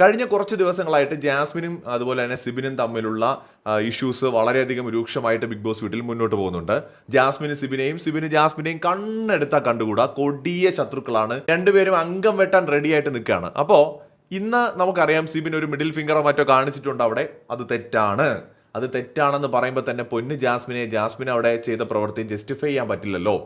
കഴിഞ്ഞ കുറച്ച് ദിവസങ്ങളായിട്ട് ജാസ്മിനും അതുപോലെ തന്നെ സിബിനും തമ്മിലുള്ള ഇഷ്യൂസ് വളരെയധികം രൂക്ഷമായിട്ട് ബിഗ് ബോസ് വീട്ടിൽ മുന്നോട്ട് പോകുന്നുണ്ട്. ജാസ്മിന് സിബിനെയും സിബിന് ജാസ്മിനെയും കണ്ണെടുത്താൽ കണ്ടുകൂടാ. കൊടിയ ശത്രുക്കളാണ്. രണ്ടുപേരും അംഗം വെട്ടാൻ റെഡിയായിട്ട് നിൽക്കുകയാണ്. അപ്പോൾ ഇന്ന് നമുക്കറിയാം സിബിൻ ഒരു മിഡിൽ ഫിംഗറോ മറ്റോ കാണിച്ചിട്ടുണ്ട് അവിടെ. അത് തെറ്റാണ്. അത് തെറ്റാണെന്ന് പറയുമ്പോൾ തന്നെ പൊന്ന് ജാസ്മിനെ ജാസ്മിൻ അവിടെ ചെയ്ത പ്രവൃത്തി ജസ്റ്റിഫൈ ചെയ്യാൻ പറ്റില്ലല്ലോ.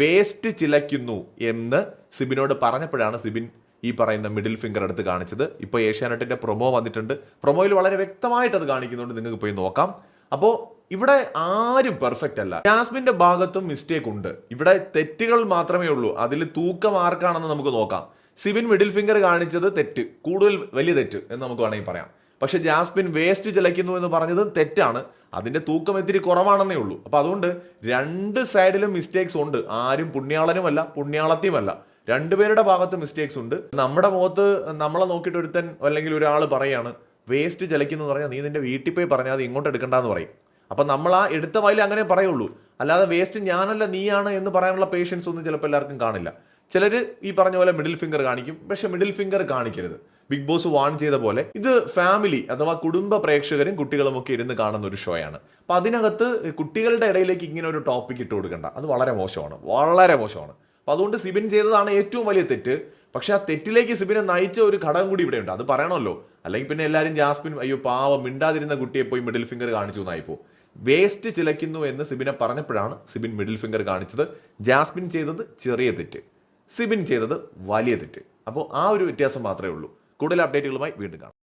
വേസ്റ്റ് ചിലയ്ക്കുന്നു എന്ന് സിബിനോട് പറഞ്ഞപ്പോഴാണ് സിബിൻ ഈ പറയുന്ന മിഡിൽ ഫിംഗർ എടുത്ത് കാണിച്ചത്. ഇപ്പോൾ ഏഷ്യാനെറ്റിന്റെ പ്രൊമോ വന്നിട്ടുണ്ട്. പ്രൊമോയിൽ വളരെ വ്യക്തമായിട്ട് അത് കാണിക്കുന്നുണ്ട്. നിങ്ങൾക്ക് പോയി നോക്കാം. അപ്പോൾ ഇവിടെ ആരും പെർഫെക്റ്റ് അല്ല. ജാസ്മിന്റെ ഭാഗത്തും മിസ്റ്റേക്ക് ഉണ്ട്. ഇവിടെ തെറ്റുകൾ മാത്രമേ ഉള്ളൂ. അതിൽ തൂക്കം ആർക്കാണെന്ന് നമുക്ക് നോക്കാം. സിബിൻ മിഡിൽ ഫിംഗർ കാണിച്ചത് തെറ്റ്. കൂടുതൽ വലിയ തെറ്റ് എന്ന് നമുക്ക് വേണമെങ്കിൽ പറയാം. പക്ഷെ ജാസ്മിൻ വേസ്റ്റ് ചിലയ്ക്കുന്നു എന്ന് പറഞ്ഞത് തെറ്റാണ്. അതിന്റെ തൂക്കം ഇത്തിരി കുറവാണെന്നേ ഉള്ളൂ. അപ്പോൾ അതുകൊണ്ട് രണ്ട് സൈഡിലും മിസ്റ്റേക്സ് ഉണ്ട്. ആരും പുണ്യാളനുമല്ല പുണ്യാളത്തിയുമല്ല. രണ്ടുപേരുടെ ഭാഗത്ത് മിസ്റ്റേക്സ് ഉണ്ട്. നമ്മുടെ മുഖത്ത് നമ്മളെ നോക്കിയിട്ട് ഒരുത്തൻ അല്ലെങ്കിൽ ഒരാൾ പറയാണ് വേസ്റ്റ് ചിലയ്ക്കുന്നു എന്ന് പറഞ്ഞാൽ നീ നിന്റെ വീട്ടിൽ പോയി പറഞ്ഞാൽ അത് ഇങ്ങോട്ട് എടുക്കണ്ടെന്ന് പറയും. അപ്പം നമ്മൾ ആ എടുത്ത വയലിൽ അങ്ങനെ പറയുള്ളൂ. അല്ലാതെ വേസ്റ്റ് ഞാനല്ല നീയാണ് എന്ന് പറയാനുള്ള പേഷ്യൻസ് ഒന്നും ചിലപ്പോൾ എല്ലാവർക്കും കാണില്ല. ചിലർ ഈ പറഞ്ഞ പോലെ മിഡിൽ ഫിംഗർ കാണിക്കും പക്ഷെ മിഡിൽ ഫിംഗർ കാണിക്കരുത്. ബിഗ് ബോസ് വാൺ ചെയ്ത പോലെ. ഇത് ഫാമിലി അഥവാ കുടുംബ പ്രേക്ഷകരും കുട്ടികളും ഒക്കെ ഇരുന്ന് കാണുന്ന ഒരു ഷോയാണ് അപ്പം അതിനകത്ത് കുട്ടികളുടെ ഇടയിലേക്ക് ഇങ്ങനെ ഒരു ടോപ്പിക് ഇട്ട് കൊടുക്കണ്ട. അത് വളരെ മോശമാണ്. വളരെ മോശമാണ്. അപ്പൊ അതുകൊണ്ട് സിബിൻ ചെയ്തതാണ് ഏറ്റവും വലിയ തെറ്റ്. പക്ഷെ ആ തെറ്റിലേക്ക് സിബിനെ നയിച്ച ഒരു ഘടകം കൂടി ഇവിടെ ഉണ്ട് അത് പറയണമല്ലോ. അല്ലെങ്കിൽ പിന്നെ എല്ലാവരും ജാസ്മിൻ അയ്യോ പാവം മിണ്ടാതിരുന്ന കുട്ടിയെ പോയി മിഡിൽ ഫിംഗർ കാണിച്ചു എന്നായിപ്പോൾ വേസ്റ്റ് ചിലയ്ക്കുന്നു എന്ന് സിബിനെ പറഞ്ഞപ്പോഴാണ് സിബിൻ മിഡിൽ ഫിംഗർ കാണിച്ചത്. ജാസ്മിൻ ചെയ്തത് ചെറിയ തെറ്റ്. സിബിൻ ചെയ്തത് വലിയ തെറ്റ്. അപ്പോൾ ആ ഒരു വ്യത്യാസം മാത്രമേ ഉള്ളൂ. കൂടുതൽ അപ്ഡേറ്റുകളുമായി വീണ്ടും കാണാം.